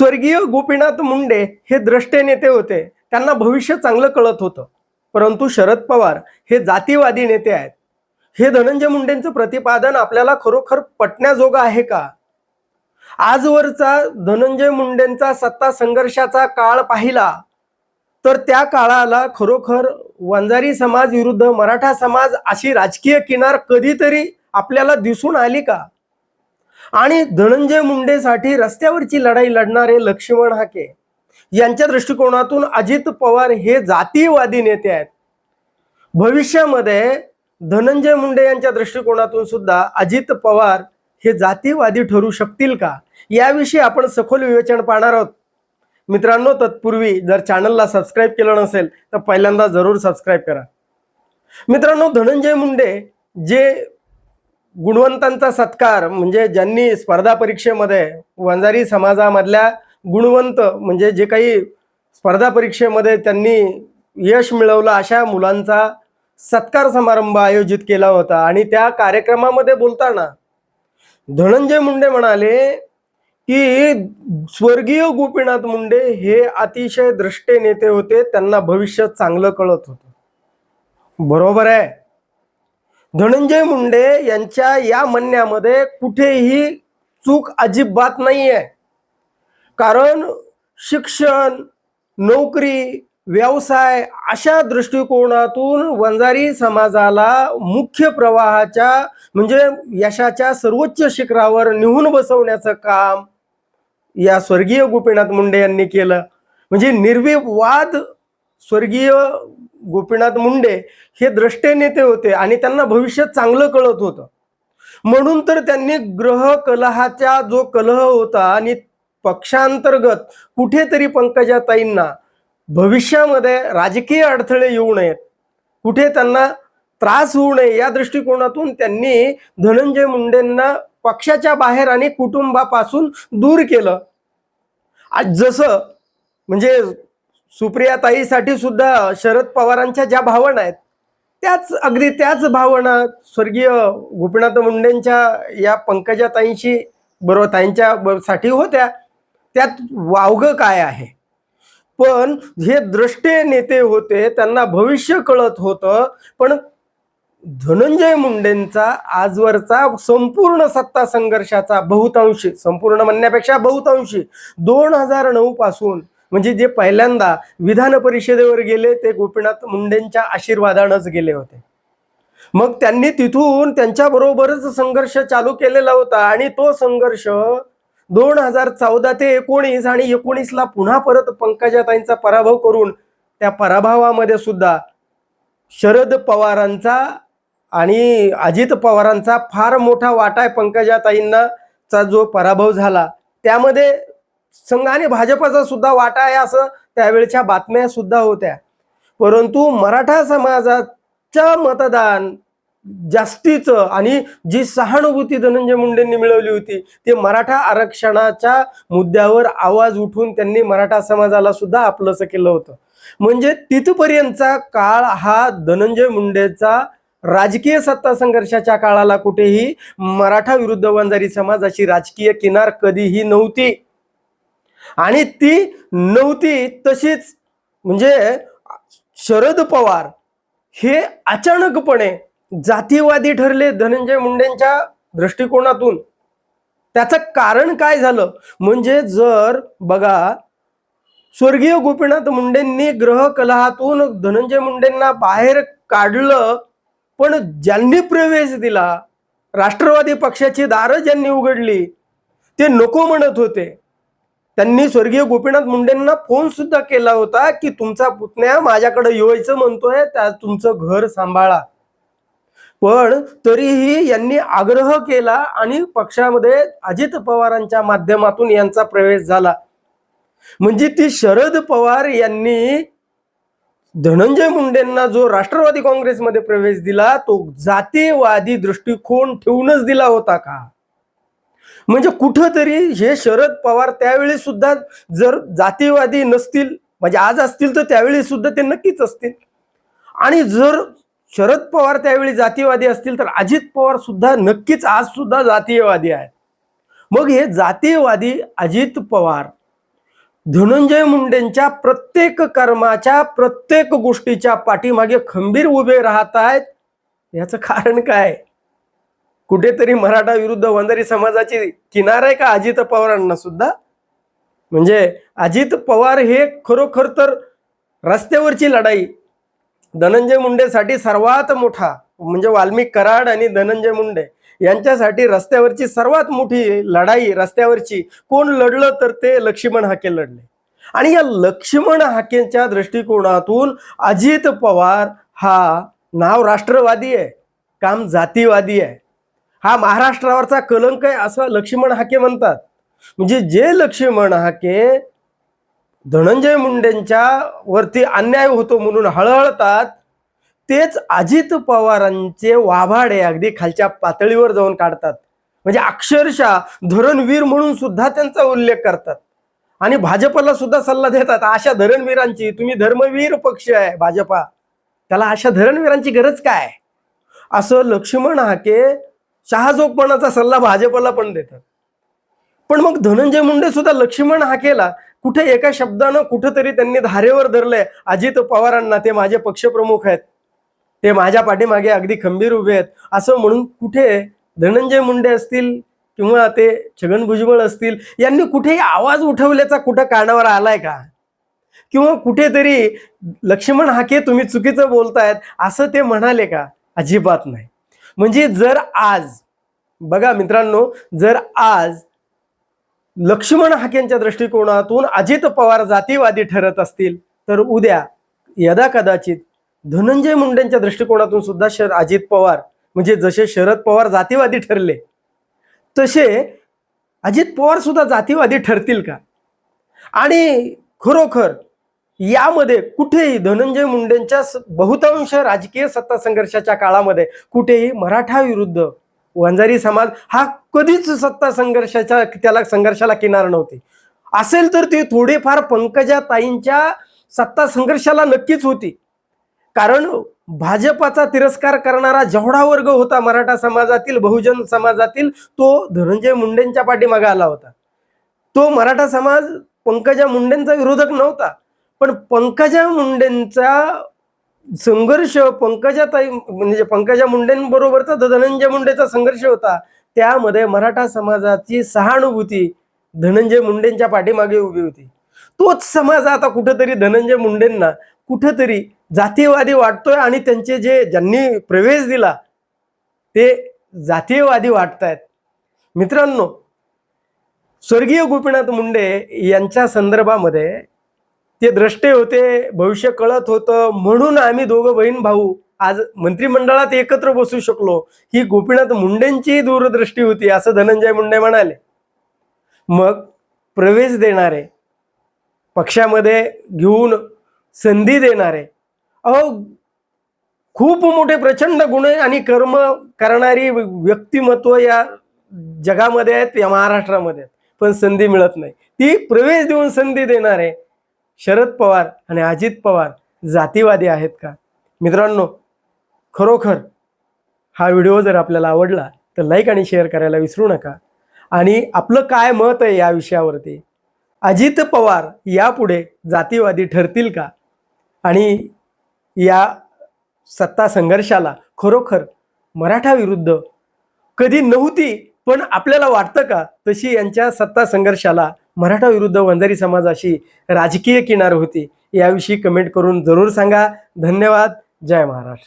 स्वर्गीय गोपीनाथ मुंडे हे द्रष्टे नेते होते. त्यांना भविष्य चांगलं कळत होतं. परंतु शरद पवार हे जातीवादी नेते आहेत. हे धनंजय मुंडेंचं प्रतिपादन आपल्याला खरोखर पटण्याजोगं आहे का? आजवरचा धनंजय मुंडेंचा सत्ता संघर्षाचा काळ पाहिला तर त्या काळाला खरोखर वंजारी समाज विरुद्ध मराठा समाज अशी राजकीय किनार कधीतरी आपल्याला दिसून आली का? आणि धनंजय मुंडेसाठी रस्त्यावरची लढाई लढणारे लक्ष्मण हाके यांच्या दृष्टिकोनातून अजित पवार हे जातीवादी नेते आहेत. भविष्यामध्ये धनंजय मुंडे यांच्या दृष्टिकोनातून सुद्धा अजित पवार हे जातीवादी ठरू शकतील का? याविषयी आपण सखोल विवेचन पाहणार आहोत. मित्रांनो तत्पूर्वी जर चॅनलला सबस्क्राईब केलं नसेल तर पहिल्यांदा जरूर सबस्क्राईब करा. मित्रांनो धनंजय मुंडे जे गुणवंतांचा सत्कार म्हणजे ज्यांनी स्पर्धा परीक्षेमध्ये वंजारी समाजामधल्या गुणवंत म्हणजे जे काही स्पर्धा परीक्षेमध्ये त्यांनी यश मिळवलं अशा मुलांचा सत्कार समारंभ आयोजित केला होता. आणि त्या कार्यक्रमामध्ये बोलताना धनंजय मुंडे म्हणाले की स्वर्गीय गोपीनाथ मुंडे हे अतिशय दृष्टे नेते होते. त्यांना भविष्य चांगलं कळत होतं. बरोबर आहे. धनंजय मुंडे यांच्या या म्हणण्यामध्ये कुठेही चूक अजिबात नाही आहे कारण शिक्षण नोकरी व्यवसाय अशा दृष्टिकोनातून वंजारी समाजाला मुख्य प्रवाहाच्या म्हणजे यशाच्या सर्वोच्च शिखरावर निहून बसवण्याचं काम या स्वर्गीय गोपीनाथ मुंडे यांनी केलं. म्हणजे निर्विवाद स्वर्गीय गोपीनाथ मुंडे हे द्रष्टे नेते होते आणि त्यांना भविष्य चांगलं कळत होतं. म्हणून तर त्यांनी ग्रह कलहाचा जो कलह होता आणि पक्षांतर्गत कुठेतरी पंकजाताईंना भविष्यामध्ये राजकीय अडथळे येऊ नयेत कुठे त्यांना त्रास होऊ नये या दृष्टिकोनातून त्यांनी धनंजय मुंडेंना पक्षाच्या बाहेर आणि कुटुंबापासून दूर केलं. आज जसं म्हणजे सुप्रियाताईसाठी सुद्धा शरद पवारांच्या ज्या भावना आहेत त्याच अगदी त्याच भावना स्वर्गीय गोपीनाथ मुंडेंच्या या पंकजाताईंशी बरोबर ताईंच्या साठी होत्या. त्यात वावगं काय आहे? पण हे द्रष्टे नेते होते त्यांना भविष्य कळत होतं पण धनंजय मुंडेंचा आजवरचा संपूर्ण सत्ता संघर्षाचा बहुतांशी संपूर्ण म्हणण्यापेक्षा बहुतांशी दोन हजार नऊ पासून म्हणजे जे पहिल्यांदा विधान परिषदेवर गेले ते गोपीनाथ मुंडेंच्या आशीर्वादानंच गेले होते. मग त्यांनी तिथून त्यांच्याबरोबरच संघर्ष चालू केलेला होता आणि तो संघर्ष दोन हजार चौदा ते एकोणीस आणि एकोणीसला पुन्हा परत पंकजाताईंचा पराभव करून त्या पराभवामध्ये सुद्धा शरद पवारांचा आणि अजित पवारांचा फार मोठा वाटा आहे पंकजाताईंना चा जो पराभव झाला. त्यामध्ये संघ आणि भाजपचा सुद्धा वाटा आहे असं त्यावेळच्या बातम्या सुद्धा होत्या. परंतु मराठा समाजाच्या मतदान जास्तीचं आणि जी सहानुभूती धनंजय मुंडेंनी मिळवली होती ते मराठा आरक्षणाच्या मुद्द्यावर आवाज उठून त्यांनी मराठा समाजाला सुद्धा आपलंसं केलं होतं. म्हणजे तिथपर्यंतचा काळ हा धनंजय मुंडेचा राजकीय सत्ता संघर्षाच्या काळाला कुठेही मराठा विरुद्ध वंजारी समाज अशी राजकीय किनार कधीही नव्हती. आणि ती नव्हती तशीच. म्हणजे शरद पवार हे अचानकपणे जातीवादी ठरले धनंजय मुंडेंच्या दृष्टिकोनातून. त्याचं कारण काय झालं? म्हणजे जर बघा स्वर्गीय गोपीनाथ मुंडेंनी ग्रह कलहातून धनंजय मुंडेंना बाहेर काढलं पण ज्यांनी प्रवेश दिला राष्ट्रवादी पक्षाची दारं ज्यांनी उघडली ते नको म्हणत होते. त्यांनी स्वर्गीय गोपीनाथ मुंडेंना फोन सुद्धा केला होता की तुमचा पुतण्या माझ्याकडे यायचं म्हणतोय त्या तुमचं घर सांभाळा. पण तरीही यांनी आग्रह केला आणि पक्षामध्ये अजित पवारांच्या माध्यमातून यांचा प्रवेश झाला. म्हणजे ती शरद पवार यांनी धनंजय मुंडेंना जो राष्ट्रवादी काँग्रेसमध्ये प्रवेश दिला तो जातीवादी दृष्टिकोन ठेवूनच दिला होता का? म्हणजे कुठंतरी हे शरद पवार त्यावेळी सुद्धा जर जातीवादी नसतील म्हणजे आज असतील तर त्यावेळी सुद्धा ते नक्कीच असतील. आणि जर शरद पवार त्यावेळी जातीवादी असतील तर अजित पवार सुद्धा नक्कीच आज सुद्धा जातीयवादी आहेत. मग हे जातीयवादी अजित पवार धनंजय मुंडेंच्या प्रत्येक कर्माच्या प्रत्येक गोष्टीच्या पाठीमागे खंबीर उभे राहत आहेत याचं कारण काय? कुठेतरी मराठा विरुद्ध वंजारी समाजाची किनार आहे का अजित पवारांना सुद्धा? म्हणजे अजित पवार हे खरोखर तर रस्त्यावरची लढाई. धनंजय मुंडेसाठी सर्वात मोठा म्हणजे वाल्मिक कराड आणि धनंजय मुंडे यांच्यासाठी रस्त्यावरची सर्वात मोठी लढाई रस्त्यावरची. कोण लढलं तर ते लक्ष्मण हाके लढले. आणि या लक्ष्मण हाकेच्या दृष्टिकोनातून अजित पवार हा नाव राष्ट्रवादी आहे काम जातीवादी आहे. हा महाराष्ट्रावरचा कलंक आहे असं लक्ष्मण हाके म्हणतात. म्हणजे जे लक्ष्मण हाके धनंजय मुंडेंच्या वरती अन्याय होतो म्हणून हळहळतात तेच अजित पवारांचे वाभाडे अगदी खालच्या पातळीवर जाऊन काढतात. म्हणजे अक्षरशः धरणवीर म्हणून सुद्धा त्यांचा उल्लेख करतात. आणि भाजपला सुद्धा सल्ला देतात अशा धरणवीरांची तुम्ही धर्मवीर पक्ष आहे भाजपा. त्याला अशा धरणवीरांची गरज काय? असं लक्ष्मण हाके शहाजोगपणाचा सल्ला भाजपला पण देतात. पण मग धनंजय मुंडे सुद्धा लक्ष्मण हाकेला कुठे एका शब्दानं कुठंतरी त्यांनी धारेवर धरलंय. अजित पवारांना ते माझे पक्षप्रमुख आहेत. ते माझ्या पाठीमागे अगदी खंबीर उभे आहेत. असं म्हणून कुठे धनंजय मुंडे असतील किंवा ते छगन भुजबळ असतील यांनी कुठेही आवाज उठवल्याचा कुठं कानावर आलाय का? किंवा कुठेतरी लक्ष्मण हाके तुम्ही चुकीचं बोलतायत असं ते म्हणाले का? अजिबात नाही. म्हणजे जर आज बघा मित्रांनो जर आज लक्ष्मण हाकेंच्या दृष्टिकोनातून अजित पवार जातीवादी ठरत असतील तर उद्या यदा कदाचित धनंजय मुंडेंच्या दृष्टिकोनातून सुद्धा शर अजित पवार म्हणजे जसे शरद पवार जातीवादी ठरले तसे अजित पवार सुद्धा जातीवादी ठरतील का? आणि खरोखर यामध्ये कुठेही धनंजय मुंडेंच्या बहुतांश राजकीय सत्ता संघर्षाच्या काळामध्ये कुठेही मराठा विरुद्ध वंजारी समाज हा कधीच सत्ता संघर्षाच्या त्याला संघर्षाला किनार नव्हती. असेल तर ते थोडेफार पंकजा ताईंच्या सत्ता संघर्षाला नक्कीच होती. कारण भाजपाचा तिरस्कार करणारा जेवढा वर्ग होता मराठा समाजातील बहुजन समाजातील तो धनंजय मुंडेंच्या पाठीमागे आला होता. तो मराठा समाज पंकजा मुंडेंचा विरोधक नव्हता. पण पंकजा मुंडेंचा संघर्ष पंकजा ताई म्हणजे पंकजा मुंडेंबरोबरचा धनंजय मुंडेचा संघर्ष होता. त्यामध्ये मराठा समाजाची सहानुभूती धनंजय मुंडेंच्या पाठीमागे उभी होती. तोच समाज आता कुठंतरी धनंजय मुंडेंना कुठंतरी जातीयवादी वाटतोय आणि त्यांचे जे ज्यांनी प्रवेश दिला ते जातीयवादी वाटतायत. मित्रांनो स्वर्गीय गोपीनाथ मुंडे यांच्या संदर्भामध्ये ते द्रष्टे होते भविष्य कळत होतं म्हणून आम्ही दोघं बहीण भाऊ आज मंत्रिमंडळात एकत्र बसू शकलो. ही गोपीनाथ मुंडेंची दूरदृष्टी होती असं धनंजय मुंडे म्हणाले. मग प्रवेश देणारे पक्षामध्ये घेऊन संधी देणारे अहो खूप मोठे प्रचंड गुण आणि कर्म करणारी व्यक्तिमत्व या जगामध्ये आहेत या महाराष्ट्रामध्ये आहेत पण संधी मिळत नाही. ती प्रवेश देऊन संधी देणारे शरद पवार आणि अजित पवार जातीवादी आहेत का? मित्रांनो खरोखर हा व्हिडिओ जर आपल्याला आवडला तर लाईक आणि शेअर करायला विसरू नका. आणि आपलं काय मत आहे या विषयावरती? अजित पवार यापुढे जातीवादी ठरतील का? आणि या सत्ता संघर्षाला खरोखर मराठा विरुद्ध कधी नव्हती पण आपल्याला वाटतं का? तशी यांच्या सत्ता संघर्षाला मराठा विरुद्ध वंजारी समाजाशी राजकीय किनार होती. याविषयी कमेंट करून जरूर सांगा. धन्यवाद. जय महाराष्ट्र.